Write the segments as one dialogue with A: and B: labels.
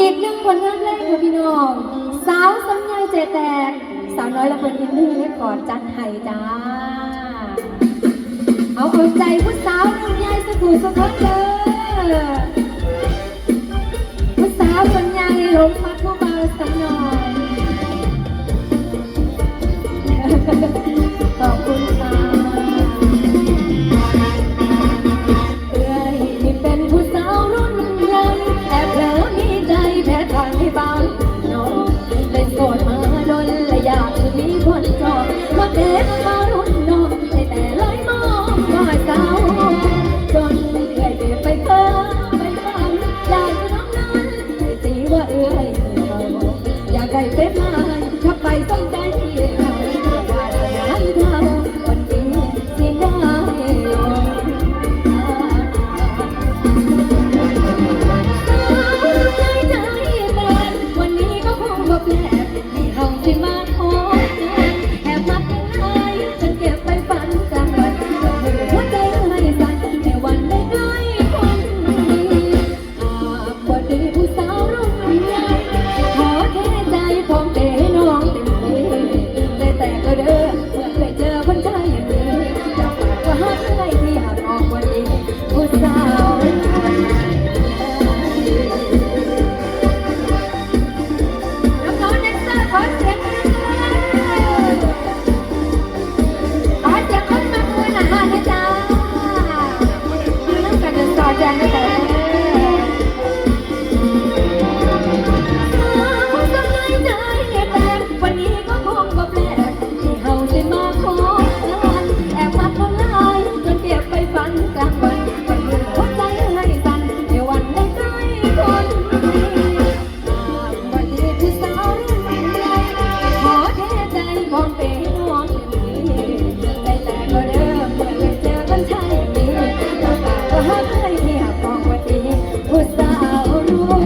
A: อีกหนึ่งผลงานแรกค่ะพี่น้อง สาวสัญญาเจแตนสาวน้อยละเพินอินดี้เล็กอดจันไห่จ้า เอาหัวใจผู้สาวหนุ่มยายสกู่สะพ้อนเลย ก็เศร้าจนเอื่อยไปเพ้อไปฟังอยากจะน้องนั้นตีว่าเออเราอยากได้เป็นม้ถ้าไปต้องใจที่เราวาสนาเท่าวันนี้ที่ได้ลงสใจใจมันวันนี้ก็คงเปลี่ยน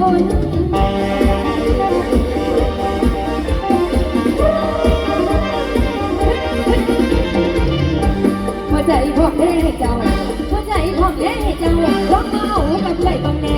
A: หัใจพอกแย่เจ้าหัวใจพอกแย่เจ้าว่าเมากันด้วยบางแน่